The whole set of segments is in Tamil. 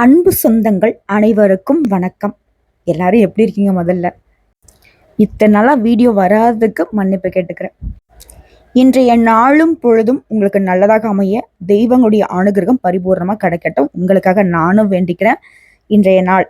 அன்பு சொந்தங்கள் அனைவருக்கும் வணக்கம். எல்லாரும் எப்படி இருக்கீங்க முதல்ல? இத்தனை நாளாக வீடியோ வராததுக்கு மன்னிப்பு கேட்டுக்கிறேன். இன்றைய நாளும் பொழுதும் உங்களுக்கு நல்லதாக அமைய தெய்வங்களுடைய அனுகிரகம் பரிபூர்ணமாக கிடைக்கட்டும். உங்களுக்காக நானும் வேண்டிக்கிறேன் இன்றைய நாள்.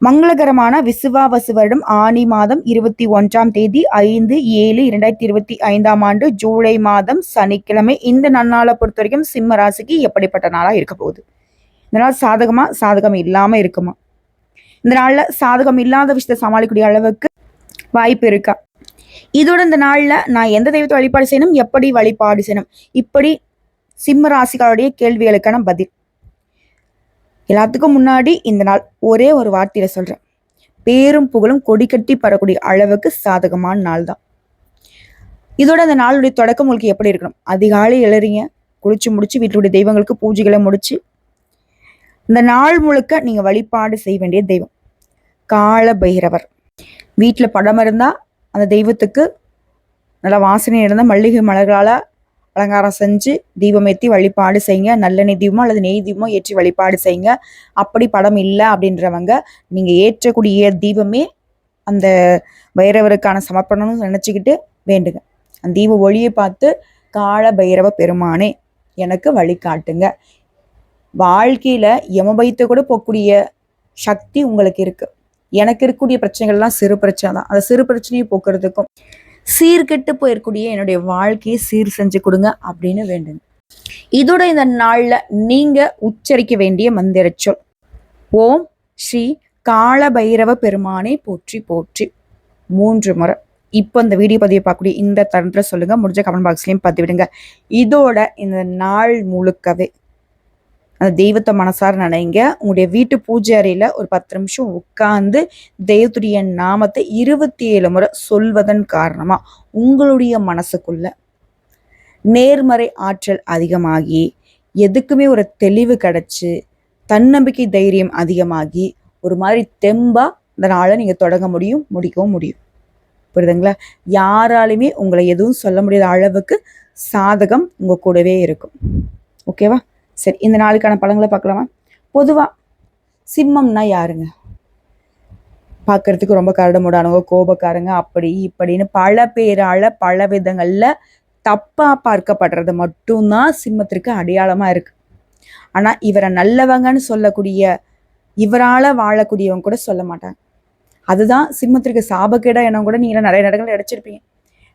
மங்களகரமான விசுவாவசு வருடம் ஆனி மாதம் இருபத்தி ஒன்றாம் தேதி ஐந்து ஏழு இரண்டாயிரத்தி இருபத்தி ஐந்தாம் ஆண்டு ஜூலை மாதம் சனிக்கிழமை இந்த நன்னாளை பொறுத்த வரைக்கும் சிம்ம ராசிக்கு எப்படிப்பட்ட நாளாக இருக்க போகுது? இந்த நாள் சாதகமா? சாதகம் இல்லாமல் இருக்குமா? இந்த நாளில் சாதகம் இல்லாத விஷயத்தை சமாளிக்கக்கூடிய அளவுக்கு வாய்ப்பு இருக்கா? இதோட இந்த நாளில் நான் எந்த தெய்வத்தை வழிபாடு செய்யணும்? எப்படி வழிபாடு செய்யணும்? இப்படி சிம்ம ராசிகளுடைய கேள்விகளுக்கான பதில். எல்லாத்துக்கும் முன்னாடி இந்த நாள் ஒரே ஒரு வார்த்தையில சொல்றேன். பேரும் புகழும் கொடி கட்டி பரக்கூடிய அளவுக்கு சாதகமான நாள் தான். இதோட அந்த நாளுடைய தொடக்கம் உங்களுக்கு எப்படி இருக்கணும்? அதிகாலை எழுறீங்க குளிச்சு முடிச்சு வீட்டுடைய தெய்வங்களுக்கு பூஜைகளை முடிச்சு இந்த நாள் முழுக்க நீங்க வழிபாடு செய்ய வேண்டிய தெய்வம். கால பைரவர். வீட்டில் படம் இருந்தால் அந்த தெய்வத்துக்கு நல்ல வாசனை இருந்தால் மல்லிகை மலர்களால் அலங்காரம் செஞ்சு தீபம் ஏற்றி வழிபாடு செய்யுங்க. நல்லெண்ணெய் தீபமோ அல்லது நெய் தீபமோ ஏற்றி வழிபாடு செய்யுங்க. அப்படி படம் இல்லை அப்படின்றவங்க நீங்கள் ஏற்றக்கூடிய தீபமே அந்த பைரவருக்கான சமர்ப்பணம்னு நினச்சிக்கிட்டு வேண்டுங்க. அந்த தீப ஒளியை பார்த்து கால பைரவ பெருமானே எனக்கு வழிகாட்டுங்க. வாழ்க்கையில யமபயத்தை கூட போகக்கூடிய சக்தி உங்களுக்கு இருக்கு. எனக்கு இருக்கக்கூடிய பிரச்சனைகள்லாம் சிறு பிரச்சனை தான். அந்த சிறு பிரச்சனையை போக்குறதுக்கும் சீர்கெட்டு போயிருக்கூடிய என்னுடைய வாழ்க்கையை சீர் செஞ்சு கொடுங்க அப்படின்னு வேண்டுங்க. இதோட இந்த நாள்ல நீங்க உச்சரிக்க வேண்டிய மந்திர சொல். ஓம் ஸ்ரீ காலபைரவ பெருமானை போற்றி போற்றி. மூன்று முறை. இப்போ இந்த வீடியோ பதிவை பார்க்கக்கூடிய இந்த தருணத்தில் சொல்லுங்க. முடிஞ்ச கமெண்ட் பாக்ஸ்லயும் பதிவிடுங்க. இதோட இந்த நாள் முழுக்கவே அந்த தெய்வத்தை மனசார நினைங்க. உங்களுடைய வீட்டு பூஜை அறையில ஒரு பத்து நிமிஷம் உட்கார்ந்து தெய்வத்துடைய நாமத்தை இருபத்தி ஏழு முறை சொல்வதன் காரணமா உங்களுடைய மனசுக்குள்ள நேர்மறை ஆற்றல் அதிகமாகி எதுக்குமே ஒரு தெளிவு கிடைச்சி தன்னம்பிக்கை தைரியம் அதிகமாகி ஒரு மாதிரி தெம்பா இந்த நாளை நீங்க தொடங்க முடியும் முடிக்கவும் முடியும். புரியுதுங்களா? யாராலுமே உங்களை எதுவும் சொல்ல முடியாத அளவுக்கு சாதகம் உங்க கூடவே இருக்கும். ஓகேவா? சரி இந்த நாளுக்கான பழங்களை பார்க்கலாமா? பொதுவாக சிம்மம்னா யாருங்க? பார்க்கறதுக்கு ரொம்ப கரடுமுடானவங்க கோபக்காரங்க அப்படி இப்படின்னு பல பேரால பல விதங்களில் தப்பாக பார்க்கப்படுறது மட்டும்தான் சிம்மத்திற்கு அடையாளமாக இருக்கு. ஆனால் இவரை நல்லவங்கன்னு சொல்லக்கூடிய இவரால் வாழக்கூடியவங்க கூட சொல்ல மாட்டாங்க. அதுதான் சிம்மத்திற்கு சாபக்கேடா என கூட நீங்க நிறைய இடங்கள் அடைச்சிருப்பீங்க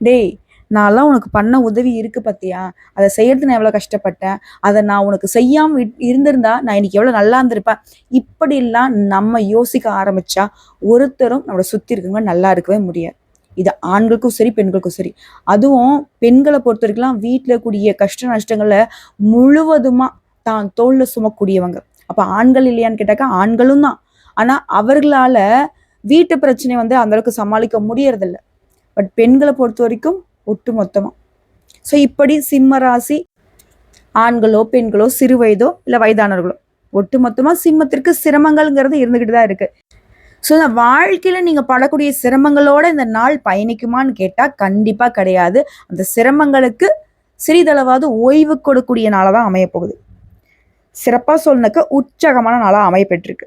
டேய் நான்லாம் உனக்கு பண்ண உதவி இருக்கு பத்தியா? அதை செய்யறது நான் எவ்வளோ கஷ்டப்பட்டேன். அதை நான் உனக்கு செய்யாம இருந்திருந்தா நான் இன்னைக்கு எவ்வளோ நல்லா இருந்திருப்பேன். இப்படிலாம் நம்ம யோசிக்க ஆரம்பிச்சா ஒருத்தரும் நம்மளை சுத்தி இருக்கவங்க நல்லா இருக்கவே முடியாது. இது ஆண்களுக்கும் சரி பெண்களுக்கும் சரி. அதுவும் பெண்களை பொறுத்த வரைக்கும் வீட்டில் கூடிய கஷ்ட நஷ்டங்களை முழுவதுமா தான் தோல்ல சுமக்கூடியவங்க. அப்போ ஆண்கள் இல்லையான்னு கேட்டாக்கா ஆண்களும் தான். ஆனால் அவர்களால் வீட்டு பிரச்சனை வந்து அந்த அளவுக்கு சமாளிக்க முடியறதில்ல. பட் பெண்களை பொறுத்த வரைக்கும் ஒட்டு மொத்தமாக ஸோ இப்படி சிம்ம ராசி ஆண்களோ பெண்களோ சிறு வயதோ இல்லை வயதானவர்களோ ஒட்டு மொத்தமாக சிம்மத்திற்கு சிரமங்கள்ங்கிறது இருந்துக்கிட்டு தான் இருக்கு. ஸோ இந்த வாழ்க்கையில் நீங்கள் படக்கூடிய சிரமங்களோட இந்த நாள் பயணிக்குமான்னு கேட்டால் கண்டிப்பாக கிடையாது. அந்த சிரமங்களுக்கு சிறிதளவாவது ஓய்வு கொடுக்கூடிய நாளாக தான் அமையப்போகுது சிறப்பாக சொல்லணுக்க உற்சாகமான நாளாக அமையப்பெற்றிருக்கு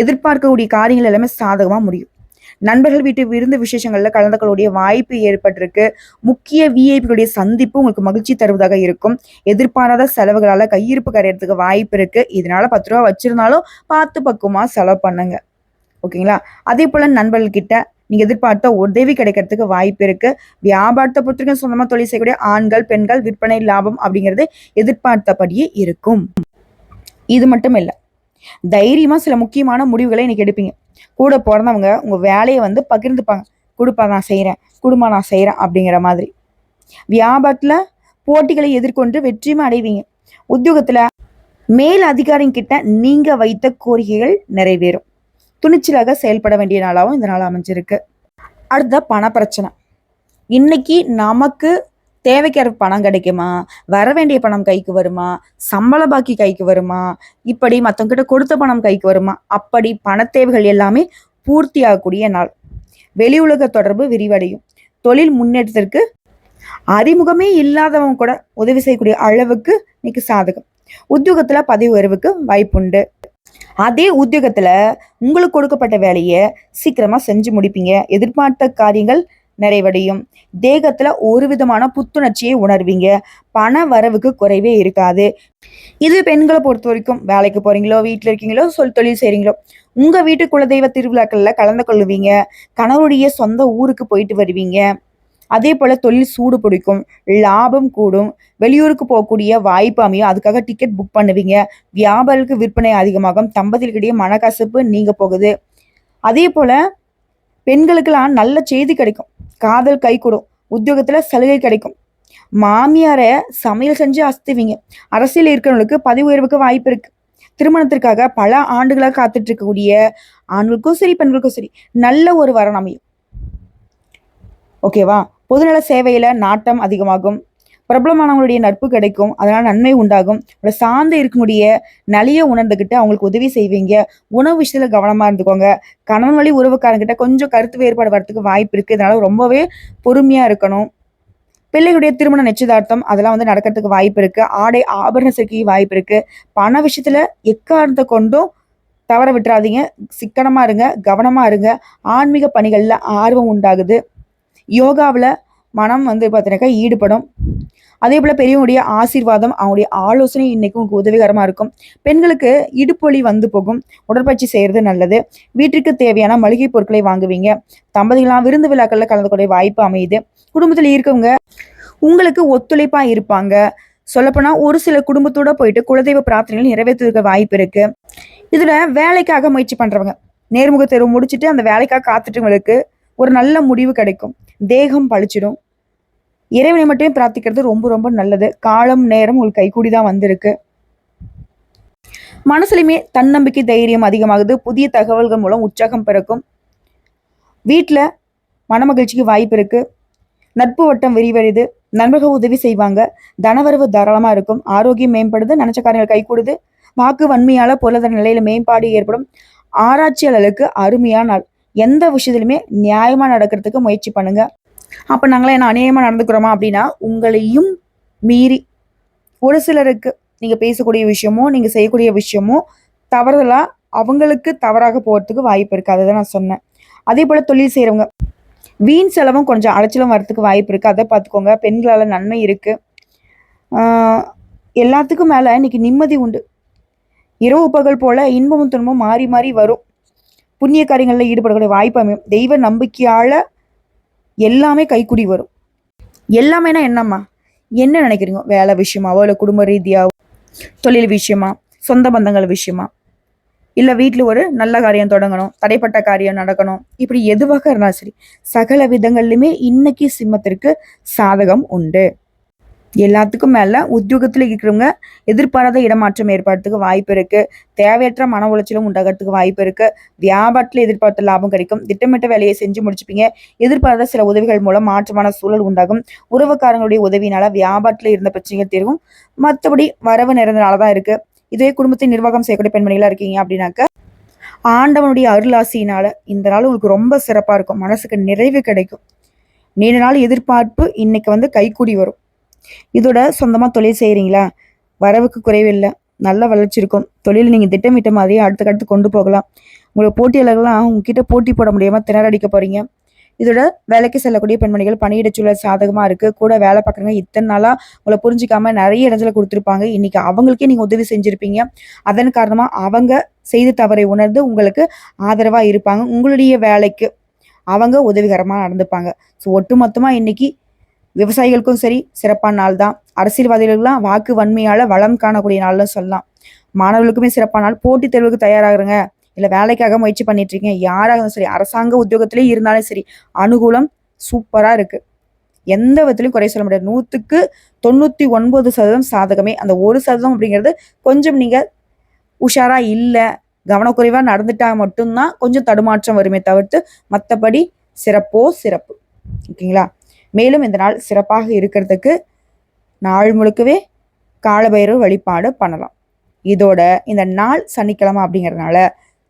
எதிர்பார்க்கக்கூடிய காரியங்கள் எல்லாமே சாதகமாக முடியும். நண்பர்கள் வீட்டு விருந்து விசேஷங்கள்ல கலந்துக்களுடைய வாய்ப்பு ஏற்பட்டிருக்கு. முக்கிய விஐபிகளுடைய சந்திப்பு உங்களுக்கு மகிழ்ச்சி தருவதாக இருக்கும். எதிர்பாராத செலவுகளால கையிருப்பு கரையிறதுக்கு வாய்ப்பு இருக்கு. இதனால பத்து ரூபா வச்சிருந்தாலும் பார்த்து பக்குவமா செலவு பண்ணுங்க. ஓகேங்களா? அதே போல நண்பர்கள்கிட்ட நீங்க எதிர்பார்த்த உதவி கிடைக்கிறதுக்கு வாய்ப்பு இருக்கு. வியாபாரத்தை பொறுத்தவரைக்கும் சொந்தமா தொழில் செய்யக்கூடிய ஆண்கள் பெண்கள் விற்பனை லாபம் அப்படிங்கிறது எதிர்பார்த்தபடியே இருக்கும். இது மட்டும் இல்லை. தைரியமா சில முக்கியமான முடிவுகளை இன்னைக்கு எடுப்பீங்க. கூட பிறந்தவங்க உங்கள் வேலையை வந்து பகிர்ந்துப்பாங்க. குடுப்பா நான் செய்கிறேன் குடும்பம் நான் செய்கிறேன் அப்படிங்கிற மாதிரி. வியாபாரத்தில் போட்டிகளை எதிர்கொண்டு வெற்றியுமே அடைவீங்க. உத்தியோகத்தில் மேல் அதிகாரிங்கிட்ட நீங்கள் வைத்த கோரிக்கைகள் நிறைவேறும். துணிச்சலாக செயல்பட வேண்டிய நாளாகவும் இந்த நாள் அமைஞ்சிருக்கு. அடுத்த பண பிரச்சனை இன்னைக்கு நமக்கு தேவைக்கிற பணம் கிடைக்குமா? வர வேண்டிய பணம் கைக்கு வருமா? சம்பள பாக்கி கைக்கு வருமா? இப்படி மற்றவங்கிட்ட கொடுத்த பணம் கைக்கு வருமா? அப்படி பணத்தேவைகள் எல்லாமே பூர்த்தியாகக்கூடிய நாள். வெளி உலக தொடர்பு விரிவடையும். தொழில் முன்னேற்றத்திற்கு அறிமுகமே இல்லாதவங்க கூட உதவி செய்யக்கூடிய அளவுக்கு இன்னைக்கு சாதகம். உத்தியோகத்துல பதவி உயர்வுக்கு வாய்ப்புண்டு. அதே உத்தியோகத்துல உங்களுக்கு கொடுக்கப்பட்ட வேலையை சீக்கிரமா செஞ்சு முடிப்பீங்க. எதிர்பார்த்த காரியங்கள் நிறைவடையும். தேகத்துல ஒரு விதமான புத்துணர்ச்சியை உணர்வீங்க. பண வரவுக்கு குறைவே இருக்காது. இது பெண்களை பொறுத்த வரைக்கும் வேலைக்கு போறீங்களோ வீட்டில் இருக்கீங்களோ சொல் தொழில் செய்றீங்களோ உங்க வீட்டு குலதெய்வ திருவிழாக்கள்ல கலந்து கொள்வீங்க. கணவருடைய சொந்த ஊருக்கு போயிட்டு வருவீங்க. அதே போல தொழில் சூடு பிடிக்கும். லாபம் கூடும். வெளியூருக்கு போகக்கூடிய வாய்ப்பு அமையும். அதுக்காக டிக்கெட் புக் பண்ணுவீங்க. வியாபாரிக்கு விற்பனை அதிகமாகும். தம்பதிகளுக்கிடையே மனக்கசப்பு நீங்க போகுது. அதே போல பெண்களுக்கெல்லாம் நல்ல செய்தி கிடைக்கும். காதல் கை கூடும் உத்தியோகத்துல சலுகை கிடைக்கும். மாமியாரை சமையல் செஞ்சு அசத்துவீங்க. அரசியல் இருக்கிறவங்களுக்கு பதவி உயர்வுக்கு வாய்ப்பு இருக்கு. திருமணத்திற்காக பல ஆண்டுகளாக காத்துட்டு இருக்கக்கூடிய ஆண்களுக்கும் சரி பெண்களுக்கும் சரி நல்ல ஒரு வரம் அமையும். ஓகேவா? பொதுநல சேவையில நாட்டம் அதிகமாகும். பிரபலமானவங்களுடைய நட்பு கிடைக்கும். அதனால் நன்மை உண்டாகும். உங்களை சார்ந்து இருக்கக்கூடிய நலியை உணர்ந்துக்கிட்டு அவங்களுக்கு உதவி செய்வீங்க. உணவு விஷயத்தில் கவனமாக இருந்துக்கோங்க. கணவன் வழி உறவுக்காரங்கிட்ட கொஞ்சம் கருத்து வேறுபாடு வரதுக்கு வாய்ப்பு இருக்குது அதனால் ரொம்பவே பொறுமையாக இருக்கணும். பிள்ளைகளுடைய திருமண நிச்சயதார்த்தம் அதெல்லாம் வந்து நடக்கிறதுக்கு வாய்ப்பு இருக்குது ஆடை ஆபரண சேர்க்கை வாய்ப்பு இருக்குது பண விஷயத்தில் எக்காரணத்தை கொண்டும் தவற விட்டுறாதீங்க. சிக்கனமாக இருங்க. கவனமாக இருங்க. ஆன்மீக பணிகளில் ஆர்வம் உண்டாகுது. யோகாவில் மனம் வந்து பார்த்தீங்கன்னாக்கா ஈடுபடும். அதே போல் பெரியவங்களுடைய ஆசீர்வாதம் அவங்களுடைய ஆலோசனை இன்றைக்கும் உங்களுக்கு உதவிகரமாக இருக்கும். பெண்களுக்கு இடுப்பொலி வந்து போகும். உடற்பயிற்சி செய்கிறது நல்லது. வீட்டிற்கு தேவையான மளிகை பொருட்களை வாங்குவீங்க. தம்பதிகளாம் விருந்து விழாக்களில் கலந்து கொள்ள வாய்ப்பு அமையுது. குடும்பத்தில் இருக்கவங்க உங்களுக்கு ஒத்துழைப்பாக இருப்பாங்க. சொல்லப்போனால் ஒரு சில குடும்பத்தோட போயிட்டு குலதெய்வ பிரார்த்தனைகள் நிறைவேற்றுவதற்கு வாய்ப்பு இருக்குது இதில் வேலைக்காக முயற்சி பண்ணுறவங்க நேர்முக தேர்வு முடிச்சுட்டு அந்த வேலைக்காக காத்துட்டவங்களுக்கு ஒரு நல்ல முடிவு கிடைக்கும். தேகம் பழிச்சிடும். இறைவனை மட்டுமே பிரார்த்திக்கிறது ரொம்ப ரொம்ப நல்லது. காலம் நேரம் உங்களுக்கு கைகூடி தான் வந்திருக்கு. மனசுலையுமே தன்னம்பிக்கை தைரியம் அதிகமாகுது. புதிய தகவல்கள் மூலம் உற்சாகம் பிறக்கும். வீட்டில் மனமகிழ்ச்சிக்கு வாய்ப்பு இருக்கு. நட்பு வட்டம் விரிவடைது. நண்பர்கள் உதவி செய்வாங்க. தனவரவு தாராளமாக இருக்கும். ஆரோக்கியம் மேம்படுது. நினச்ச காரியங்கள் கைகூடுது. வாக்கு வன்மையால் பொருளாதார நிலையில் மேம்பாடு ஏற்படும். ஆராய்ச்சியாளர்களுக்கு அருமையான நாள். எந்த விஷயத்துலையுமே நியாயமா நடக்கிறதுக்கு முயற்சி பண்ணுங்க. அப்ப நாங்களாம் என்ன அநியாயமா நடந்துக்கிறோமா அப்படின்னா உங்களையும் மீறி ஒரு சிலருக்கு நீங்க பேசக்கூடிய விஷயமோ நீங்க செய்யக்கூடிய விஷயமோ தவறுதலா அவங்களுக்கு தவறாக போகிறதுக்கு வாய்ப்பு இருக்கு. அதை தான் நான் சொன்னேன். அதே போல தொழில் செய்யறவங்க வீண் செலவும் கொஞ்சம் அலைச்சலும் வரத்துக்கு வாய்ப்பு இருக்கு. அதை பார்த்துக்கோங்க. பெண்களால் நன்மை இருக்கு. எல்லாத்துக்கும் மேல இன்னைக்கு நிம்மதி உண்டு. இரவு பகல் போல இன்பமும் துன்பமும் மாறி மாறி வரும். புண்ணிய காரியங்களில் ஈடுபடக்கூடிய வாய்ப்பு அமையும் தெய்வ நம்பிக்கையால் எல்லாமே கைக்குடி வரும். எல்லாமேனா என்னம்மா? என்ன நினைக்கிறீங்க? வேலை விஷயமாவோ இல்லை குடும்ப ரீதியாவோ தொழில் விஷயமா? சொந்த பந்தங்கள் விஷயமா? இல்லை வீட்டில் ஒரு நல்ல காரியம் தொடங்கணும் தடைப்பட்ட காரியம் நடக்கணும். இப்படி எதுவாக இருந்தாலும் சரி சகல விதங்கள்லையுமே இன்னைக்கு சிம்மத்திற்கு சாதகம் உண்டு. எல்லாத்துக்கும் மேலே உத்தியோகத்தில் இருக்கிறவங்க எதிர்பாராத இடமாற்றம் ஏற்படுறதுக்கு வாய்ப்பு இருக்குது தேவையற்ற மன உளைச்சலும் உண்டாகிறதுக்கு வாய்ப்பு இருக்குது வியாபாரத்தில் எதிர்பார்த்த லாபம் கிடைக்கும். திட்டமிட்ட வேலையை செஞ்சு முடிச்சுப்பீங்க. எதிர்பாராத சில உதவிகள் மூலம் மாற்றமான சூழல் உண்டாகும். உறவுக்காரங்களுடைய உதவியினால் வியாபாரத்தில் இருந்த பிரச்சனைகள் தீர்வும் மற்றபடி வரவு நிறைந்தனால தான் இருக்குது இதே குடும்பத்தை நிர்வாகம் செய்யக்கூடிய பெண்மணிகளாக இருக்கீங்க அப்படின்னாக்க ஆண்டவனுடைய அருளாசியினால இந்த நாள் உங்களுக்கு ரொம்ப சிறப்பாக இருக்கும். மனசுக்கு நிறைவு கிடைக்கும். நீண்ட நாள் எதிர்பார்ப்பு இன்னைக்கு வந்து கைக்கூடி வரும். இதோட சொந்தமாக தொழில் செய்கிறீங்களா வரவுக்கு குறைவில்லை நல்ல வளர்ச்சி இருக்கும். தொழில் நீங்கள் திட்டமிட்ட மாதிரியே அடுத்தடுத்து கொண்டு போகலாம். உங்களோட போட்டியாளர்கள்லாம் உங்ககிட்ட போட்டி போட முடியாமல் திணறடிக்க போறீங்க. இதோட வேலைக்கு செல்லக்கூடிய பெண்மணிகள் பணியிட சூழல் சாதகமாக இருக்கு. கூட வேலை பார்க்குறவங்க இத்தனை நாளாக உங்களை புரிஞ்சிக்காம நிறைய இடத்துல கொடுத்துருப்பாங்க. இன்னைக்கு அவங்களுக்கே நீங்கள் உதவி செஞ்சுருப்பீங்க. அதன் காரணமாக அவங்க செய்த தவறை உணர்ந்து உங்களுக்கு ஆதரவாக இருப்பாங்க. உங்களுடைய வேலைக்கு அவங்க உதவிகரமாக நடந்துப்பாங்க. ஸோ ஒட்டுமொத்தமாக இன்னைக்கு விவசாயிகளுக்கும் சரி சிறப்பான நாள் தான். அரசியல்வாதிகளுக்கெல்லாம் வாக்கு வன்மையால் வளம் காணக்கூடிய நாள்னு சொல்லலாம். மாணவர்களுக்குமே சிறப்பான நாள். போட்டித் தேர்வுக்கு தயாராகிறங்க இல்லை வேலைக்காக முயற்சி பண்ணிட்டு இருக்கீங்க யாராக இருந்தாலும் சரி அரசாங்க உத்தியோகத்திலே இருந்தாலும் சரி அனுகூலம் சூப்பராக இருக்கு. எந்த விதத்திலையும் குறை சொல்ல முடியாது. நூற்றுக்கு தொண்ணூற்றி ஒன்பது சதவீதம் சாதகமே. அந்த ஒரு சதவீதம் அப்படிங்கிறது கொஞ்சம் நீங்கள் உஷாராக இல்லை கவனக்குறைவாக நடந்துட்டா மட்டும்தான் கொஞ்சம் தடுமாற்றம் வருமே தவிர்த்து மற்றபடி சிறப்போ சிறப்பு. ஓகேங்களா? மேலும் இந்த நாள் சிறப்பாக இருக்கிறதுக்கு நாள் முழுக்கவே காலபைரவர் வழிபாடு பண்ணலாம். இதோட இந்த நாள் சனிக்கிழமை அப்படிங்கிறதுனால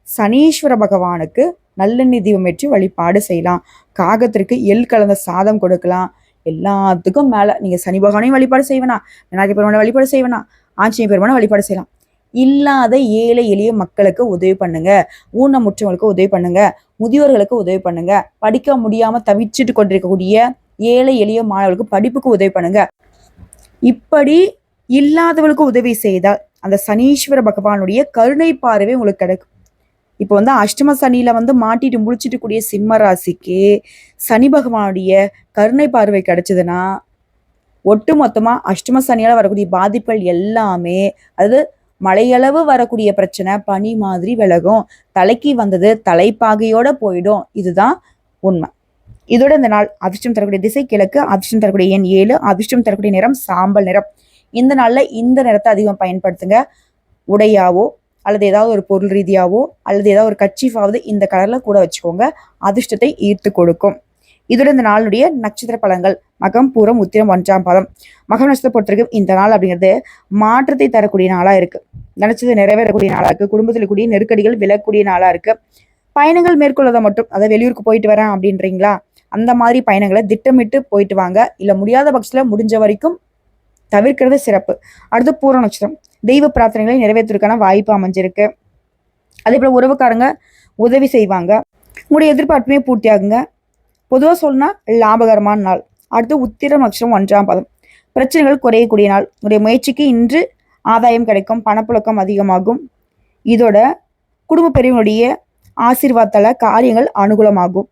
சனீஸ்வர பகவானுக்கு நல்லெண்ணெய் தீபம் ஏற்றி வழிபாடு செய்யலாம். காகத்திற்கு எள் கலந்த சாதம் கொடுக்கலாம். எல்லாத்துக்கும் மேலே நீங்கள் சனி பகவானையும் வழிபாடு செய்வேனா விநாயகர் பெருமானை வழிபாடு செய்வேனா ஆஞ்சநேய பெருமானை வழிபாடு செய்யலாம். இல்லாத ஏழை எளிய மக்களுக்கு உதவி பண்ணுங்க. ஊனமுற்றவங்களுக்கு உதவி பண்ணுங்க. முதியோர்களுக்கு உதவி பண்ணுங்க. படிக்க முடியாம தவிச்சிட்டு கொண்டிருக்கக்கூடிய ஏழை எளிய மாணவர்களுக்கு படிப்புக்கு உதவி பண்ணுங்க. இப்படி இல்லாதவர்களுக்கு உதவி செய்தால் அந்த சனீஸ்வர பகவானுடைய கருணை பார்வை உங்களுக்கு கிடைக்கும். இப்போ வந்து அஷ்டம சனியில வந்து மாட்டிட்டு முழிச்சிட்டு கூடிய சிம்ம ராசிக்கு சனி பகவானுடைய கருணை பார்வை கிடைச்சதுன்னா ஒட்டு மொத்தமா அஷ்டம சனியால வரக்கூடிய பாதிப்புகள் எல்லாமே அது மழையளவு வரக்கூடிய பிரச்சனை பனி மாதிரி விலகும். தலைக்கு வந்தது தலைப்பாகையோட போயிடும். இதுதான் உண்மை. இதோட இந்த நாள் அதிர்ஷ்டம் தரக்கூடிய திசை கிழக்கு அதிர்ஷ்டம் தரக்கூடிய எண் ஏழு அதிர்ஷ்டம் தரக்கூடிய நிறம் சாம்பல் நிறம். இந்த நாளில் இந்த நிறத்தை அதிகம் பயன்படுத்துங்க. உடையாவோ அல்லது ஏதாவது ஒரு பொருள் ரீதியாவோ அல்லது ஏதாவது ஒரு கட்சிஃபாவது இந்த கலரில் கூட வச்சுக்கோங்க. அதிர்ஷ்டத்தை ஈர்த்து கொடுக்கும். இதோட இந்த நாளுடைய நட்சத்திர பலன்கள் மகம் பூரம் உத்திரம் ஒன்றாம் பாதம். மகம் நட்சத்திரம் பொறுத்தவரைக்கும் இந்த நாள் அப்படிங்கிறது மாற்றத்தை தரக்கூடிய நாளாக இருக்குது நினச்சது நிறைவேறக்கூடிய நாளாக இருக்குது குடும்பத்தில் கூடிய நெருக்கடிகள் விலகக்கூடிய நாளாக இருக்குது பயணங்கள் மேற்கொள்வதை மட்டும் அதாவது வெளியூருக்கு போயிட்டு வரேன் அப்படின்றீங்களா? அந்த மாதிரி பயணங்களை திட்டமிட்டு போயிட்டு வாங்க. இல்லை முடியாத பட்சத்தில் முடிஞ்ச வரைக்கும் தவிர்க்கிறது சிறப்பு. அடுத்து பூர நட்சத்திரம். தெய்வ பிரார்த்தனைகளை நிறைவேற்றுவதற்கான வாய்ப்பு அமைஞ்சிருக்கு. அதே போல் உறவுக்காரங்க உதவி செய்வாங்க. உங்களுடைய எதிர்பார்ப்புமே பூர்த்தியாகுங்க. பொதுவாக சொல்லணும்னா லாபகரமான நாள். அடுத்து உத்திர நட்சத்திரம் ஒன்றாம் பதம். பிரச்சனைகள் குறையக்கூடிய நாள். உங்களுடைய முயற்சிக்கு இன்று ஆதாயம் கிடைக்கும். பணப்புழக்கம் அதிகமாகும். இதோட குடும்ப பெரியவனுடைய ஆசீர்வாதத்தால காரியங்கள் அனுகூலமாகும்.